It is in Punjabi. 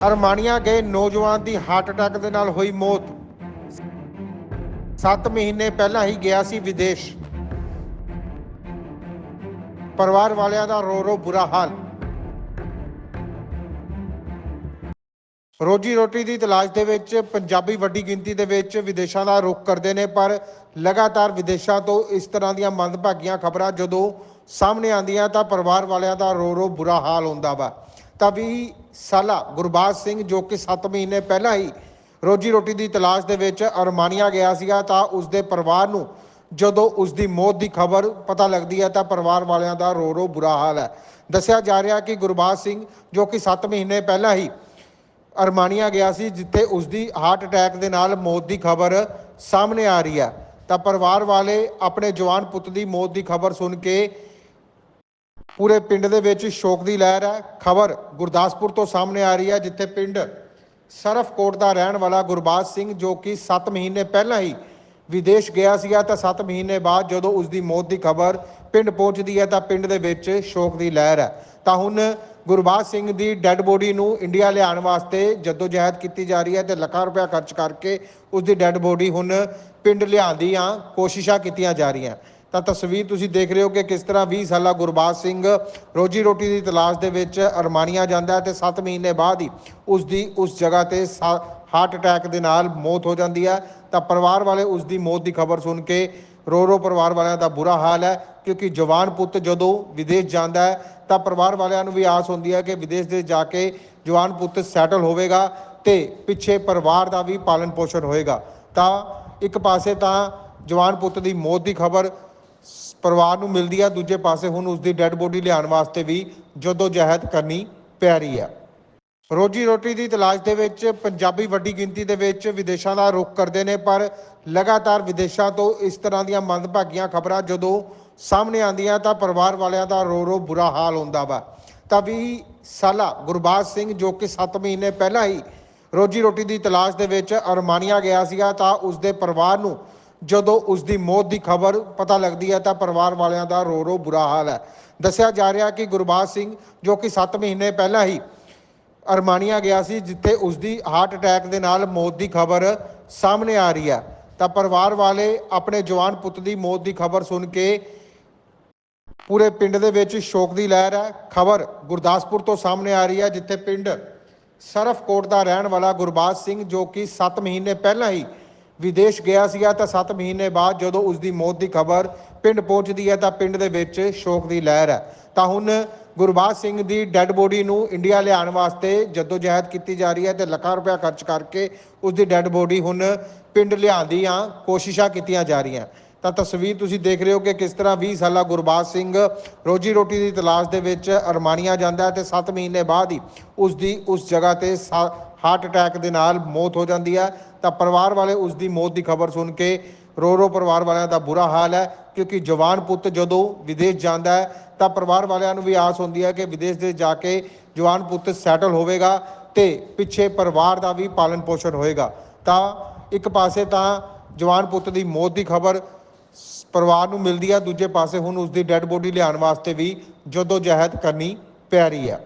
ਅਰਮਾਨੀਆ ਗਏ ਨੌਜਵਾਨ ਦੀ ਹਾਰਟ ਅਟੈਕ ਦੇ ਨਾਲ ਹੋਈ ਮੌਤ। 7 ਮਹੀਨੇ ਪਹਿਲਾਂ ਹੀ ਗਿਆ ਸੀ ਵਿਦੇਸ਼। ਪਰਿਵਾਰ ਵਾਲਿਆਂ ਦਾ ਰੋ ਰੋ ਬੁਰਾ ਹਾਲ। ਰੋਜੀ ਰੋਟੀ ਦੀ ਤਲਾਸ਼ ਦੇ ਵਿੱਚ ਪੰਜਾਬੀ ਵੱਡੀ ਗਿਣਤੀ ਦੇ ਵਿੱਚ ਵਿਦੇਸ਼ਾਂ ਦਾ ਰੁਖ ਕਰਦੇ ਨੇ, ਪਰ ਲਗਾਤਾਰ ਵਿਦੇਸ਼ਾਂ ਤੋਂ ਇਸ ਤਰ੍ਹਾਂ ਦੀਆਂ ਮੰਦਭਾਗੀਆਂ ਖਬਰਾਂ ਜਦੋਂ ਸਾਹਮਣੇ ਆਉਂਦੀਆਂ ਤਾਂ ਪਰਿਵਾਰ ਵਾਲਿਆਂ ਦਾ ਰੋ ਰੋ ਬੁਰਾ ਹਾਲ ਹੁੰਦਾ ਵਾ। ਤਵੀ ਸਾਲਾ ਗੁਰਬਾਜ ਸਿੰਘ ਜੋ ਕਿ 7 ਮਹੀਨੇ ਪਹਿਲਾਂ ਹੀ ਰੋਜੀ ਰੋਟੀ ਦੀ ਤਲਾਸ਼ ਦੇ ਵਿੱਚ ਅਰਮਾਨੀਆ ਗਿਆ ਸੀਗਾ, ਤਾਂ ਉਸ ਦੇ ਪਰਿਵਾਰ ਨੂੰ ਜਦੋਂ ਉਸ ਦੀ ਮੌਤ ਦੀ ਖਬਰ ਪਤਾ ਲੱਗਦੀ ਹੈ, ਤਾਂ ਪਰਿਵਾਰ ਵਾਲਿਆਂ ਦਾ ਰੋ ਰੋ ਬੁਰਾ ਹਾਲ ਹੈ। ਦੱਸਿਆ ਜਾ ਰਿਹਾ ਕਿ ਗੁਰਬਾਜ ਸਿੰਘ ਜੋ ਕਿ 7 ਮਹੀਨੇ ਪਹਿਲਾਂ ਹੀ ਅਰਮਾਨੀਆ ਗਿਆ ਸੀ, ਜਿੱਥੇ ਉਸ ਦੀ ਹਾਰਟ ਅਟੈਕ ਦੇ ਨਾਲ ਮੌਤ ਦੀ ਖਬਰ ਸਾਹਮਣੇ ਆ ਰਹੀ ਹੈ। ਤਾਂ ਪਰਿਵਾਰ ਵਾਲੇ ਆਪਣੇ ਜਵਾਨ ਪੁੱਤ ਦੀ ਮੌਤ ਦੀ ਖਬਰ ਸੁਣ ਕੇ ਪੂਰੇ ਪਿੰਡ ਦੇ ਵਿੱਚ ਸ਼ੋਕ ਦੀ ਲਹਿਰ ਹੈ। ਖਬਰ ਗੁਰਦਾਸਪੁਰ ਤੋਂ ਸਾਹਮਣੇ ਆ ਰਹੀ ਹੈ, ਜਿੱਥੇ ਪਿੰਡ ਸਰਫਕੋਟ ਦਾ ਰਹਿਣ ਵਾਲਾ ਗੁਰਬਾਜ ਸਿੰਘ ਜੋ ਕਿ 7 ਮਹੀਨੇ ਪਹਿਲਾਂ ਹੀ ਵਿਦੇਸ਼ ਗਿਆ ਸੀਗਾ, ਤਾਂ 7 ਮਹੀਨੇ ਬਾਅਦ ਜਦੋਂ ਉਸ ਦੀ ਮੌਤ ਦੀ ਖਬਰ ਪਿੰਡ ਪਹੁੰਚਦੀ ਹੈ, ਤਾਂ ਪਿੰਡ ਦੇ ਵਿੱਚ ਸ਼ੋਕ ਦੀ ਲਹਿਰ ਹੈ। ਤਾਂ ਹੁਣ ਗੁਰਬਾਜ ਸਿੰਘ ਦੀ ਡੈੱਡ ਬੋਡੀ ਨੂੰ ਇੰਡੀਆ ਲਿਆਉਣ ਵਾਸਤੇ ਜਦੋਜਹਿਦ ਕੀਤੀ ਜਾ ਰਹੀ ਹੈ ਤੇ ਲੱਖਾਂ ਰੁਪਏ ਖਰਚ ਕਰਕੇ ਉਸ ਦੀ ਡੈੱਡ ਬੋਡੀ ਹੁਣ ਪਿੰਡ ਲਿਆਉਣ ਦੀਆਂ ਕੋਸ਼ਿਸ਼ਾਂ ਕੀਤੀਆਂ ਜਾ ਰਹੀਆਂ। ਤਾਂ ਤਸਵੀਰ ਤੁਸੀਂ ਦੇਖ ਰਹੇ ਹੋ ਕਿ ਕਿਸ ਤਰ੍ਹਾਂ 20 ਸਾਲਾ ਗੁਰਬਾਜ ਸਿੰਘ ਰੋਜੀ ਰੋਟੀ ਦੀ ਤਲਾਸ਼ ਦੇ ਵਿੱਚ ਅਰਮਾਨੀਆ ਜਾਂਦਾ ਹੈ ਤੇ 7 ਮਹੀਨੇ ਬਾਅਦ ਹੀ ਉਸ ਦੀ ਉਸ ਜਗ੍ਹਾ ਤੇ ਹਾਰਟ ਅਟੈਕ ਦੇ ਨਾਲ ਮੌਤ ਹੋ ਜਾਂਦੀ ਹੈ। ਤਾਂ ਪਰਿਵਾਰ ਵਾਲੇ ਉਸ ਦੀ ਮੌਤ ਦੀ ਖਬਰ ਸੁਣ ਕੇ ਰੋ ਰੋ ਪਰਿਵਾਰ ਵਾਲਿਆਂ ਦਾ ਬੁਰਾ ਹਾਲ ਹੈ ਕਿਉਂਕਿ ਜਵਾਨ ਪੁੱਤ ਜਦੋਂ ਵਿਦੇਸ਼ ਜਾਂਦਾ ਹੈ ਤਾਂ ਪਰਿਵਾਰ ਵਾਲਿਆਂ ਨੂੰ ਵੀ ਆਸ ਹੁੰਦੀ ਹੈ ਕਿ ਵਿਦੇਸ਼ ਦੇ ਜਾ ਕੇ ਜਵਾਨ ਪੁੱਤ ਸੈਟਲ ਹੋਵੇਗਾ ਤੇ ਪਿੱਛੇ ਪਰਿਵਾਰ ਦਾ ਵੀ ਪਾਲਣ ਪੋਸ਼ਣ ਹੋਏਗਾ। ਤਾਂ ਇੱਕ ਪਾਸੇ ਤਾਂ ਜਵਾਨ ਪੁੱਤ ਦੀ ਮੌਤ ਦੀ ਖਬਰ ਪਰਿਵਾਰ ਨੂੰ ਮਿਲਦੀ ਹੈ ਦੂਜੇ ਪਾਸੇ ਹੁਣ ਉਸ ਦੀ ਡੈੱਡ ਬੋਡੀ ਲਿਆਉਣ ਵਾਸਤੇ ਵੀ ਜਦੋਂ ਜਹਿਦ ਕਰਨੀ ਪੈ ਰਹੀ ਹੈ ਰੋਜੀ ਰੋਟੀ ਦੀ ਤਲਾਸ਼ ਦੇ ਵਿੱਚ ਪੰਜਾਬੀ ਵੱਡੀ ਗਿਣਤੀ ਦੇ ਵਿੱਚ ਵਿਦੇਸ਼ਾਂ ਦਾ ਰੁਖ ਕਰਦੇ ਨੇ, ਪਰ ਲਗਾਤਾਰ ਵਿਦੇਸ਼ਾਂ ਤੋਂ ਇਸ ਤਰ੍ਹਾਂ ਦੀਆਂ ਮੰਦਭਾਗੀਆਂ ਖਬਰਾਂ ਜਦੋਂ ਸਾਹਮਣੇ ਆਉਂਦੀਆਂ ਤਾਂ ਪਰਿਵਾਰ ਵਾਲਿਆਂ ਦਾ ਰੋ ਰੋ ਬੁਰਾ ਹਾਲ ਹੁੰਦਾ ਵਾ। ਤਾਂ ਵੀ ਸਾਲਾ ਗੁਰਬਾਜ ਸਿੰਘ ਜੋ ਕਿ 7 ਮਹੀਨੇ ਪਹਿਲਾਂ ਹੀ ਰੋਜੀ ਰੋਟੀ ਦੀ ਤਲਾਸ਼ ਦੇ ਵਿੱਚ ਅਰਮਾਨੀਆ ਗਿਆ ਸੀਗਾ, ਤਾਂ ਉਸ ਦੇ ਪਰਿਵਾਰ ਨੂੰ ਜਦੋਂ ਉਸ ਦੀ ਮੌਤ ਦੀ ਖਬਰ ਪਤਾ ਲੱਗਦੀ ਹੈ ਤਾਂ ਪਰਿਵਾਰ ਵਾਲਿਆਂ ਦਾ ਰੋ ਰੋ ਬੁਰਾ ਹਾਲ ਹੈ। ਦੱਸਿਆ ਜਾ ਰਿਹਾ ਕਿ ਗੁਰਬਾਜ ਸਿੰਘ, ਜੋ ਕਿ 7 ਮਹੀਨੇ ਪਹਿਲਾਂ ਹੀ ਅਰਮਾਨੀਆ ਗਿਆ ਸੀ, ਜਿੱਥੇ ਉਸ ਦੀ ਹਾਰਟ ਅਟੈਕ ਦੇ ਨਾਲ ਮੌਤ ਦੀ ਖਬਰ ਸਾਹਮਣੇ ਆ ਰਹੀ ਹੈ। ਤਾਂ ਪਰਿਵਾਰ ਵਾਲੇ ਆਪਣੇ ਜਵਾਨ ਪੁੱਤ ਦੀ ਮੌਤ ਦੀ ਖਬਰ ਸੁਣ ਕੇ ਪੂਰੇ ਪਿੰਡ ਦੇ ਵਿੱਚ ਸ਼ੋਕ ਦੀ ਲਹਿਰ ਹੈ। ਖਬਰ ਗੁਰਦਾਸਪੁਰ ਤੋਂ ਸਾਹਮਣੇ ਆ ਰਹੀ ਹੈ, ਜਿੱਥੇ ਪਿੰਡ ਸਰਫਕੋਟ ਦਾ ਰਹਿਣ ਵਾਲਾ ਗੁਰਬਾਜ ਸਿੰਘ, ਜੋ ਕਿ 7 ਮਹੀਨੇ ਪਹਿਲਾਂ ਹੀ ਵਿਦੇਸ਼ ਗਿਆ ਸੀਗਾ ਤਾਂ 7 ਮਹੀਨੇ ਬਾਅਦ ਜਦੋਂ ਉਸ ਦੀ ਮੌਤ ਦੀ ਖਬਰ ਪਿੰਡ ਪਹੁੰਚਦੀ ਹੈ ਤਾਂ ਪਿੰਡ ਦੇ ਵਿੱਚ ਸ਼ੋਕ ਦੀ ਲਹਿਰ ਹੈ। ਤਾਂ ਹੁਣ ਗੁਰਬਾਜ ਸਿੰਘ ਦੀ ਡੈੱਡ ਬੋਡੀ ਨੂੰ ਇੰਡੀਆ ਲਿਆਉਣ ਵਾਸਤੇ ਜਦੋਜਹਿਦ ਕੀਤੀ ਜਾ ਰਹੀ ਹੈ ਤੇ ਲੱਖਾਂ ਰੁਪਏ ਖਰਚ ਕਰਕੇ ਉਸ ਦੀ ਡੈੱਡ ਬੋਡੀ ਹੁਣ ਪਿੰਡ ਲਿਆਉਣ ਦੀਆਂ ਕੋਸ਼ਿਸ਼ਾਂ ਕੀਤੀਆਂ ਜਾ ਰਹੀਆਂ। ਤਾਂ ਤਸਵੀਰ ਤੁਸੀਂ ਦੇਖ ਰਹੇ ਹੋ ਕਿ ਕਿਸ ਤਰ੍ਹਾਂ 20 ਸਾਲਾ ਗੁਰਬਾਜ ਸਿੰਘ ਰੋਜੀ ਰੋਟੀ ਦੀ ਤਲਾਸ਼ ਦੇ ਵਿੱਚ ਅਰਮਾਨੀਆ ਜਾਂਦਾ ਹੈ ਤੇ 7 ਮਹੀਨੇ ਬਾਅਦ ਹੀ ਉਸ ਦੀ ਉਸ ਜਗ੍ਹਾ ਤੇ ਹਾਰਟ ਅਟੈਕ ਦੇ ਨਾਲ ਮੌਤ ਹੋ ਜਾਂਦੀ ਹੈ। ਤਾਂ ਪਰਿਵਾਰ ਵਾਲੇ ਉਸ ਦੀ ਮੌਤ ਦੀ ਖਬਰ ਸੁਣ ਕੇ ਰੋ ਰੋ ਪਰਿਵਾਰ ਵਾਲਿਆਂ ਦਾ ਬੁਰਾ ਹਾਲ ਹੈ ਕਿਉਂਕਿ ਜਵਾਨ ਪੁੱਤ ਜਦੋਂ ਵਿਦੇਸ਼ ਜਾਂਦਾ ਹੈ ਤਾਂ ਪਰਿਵਾਰ ਵਾਲਿਆਂ ਨੂੰ ਵੀ ਆਸ ਹੁੰਦੀ ਹੈ ਕਿ ਵਿਦੇਸ਼ ਦੇ ਜਾ ਕੇ ਜਵਾਨ ਪੁੱਤ ਸੈਟਲ ਹੋਵੇਗਾ ਤੇ ਪਿੱਛੇ ਪਰਿਵਾਰ ਦਾ ਵੀ ਪਾਲਣ ਪੋਸ਼ਣ ਹੋਏਗਾ। ਤਾਂ ਇੱਕ ਪਾਸੇ ਤਾਂ ਜਵਾਨ ਪੁੱਤ ਦੀ ਮੌਤ ਦੀ ਖਬਰ ਪਰਿਵਾਰ ਨੂੰ ਮਿਲਦੀ ਹੈ ਦੂਜੇ ਪਾਸੇ ਹੁਣ ਉਸ ਦੀ ਡੈੱਡ ਬੋਡੀ ਲਿਆਉਣ ਵਾਸਤੇ ਵੀ ਜਦੋਂ ਜਹਿਦ ਕਰਨੀ ਪੈ ਰਹੀ ਹੈ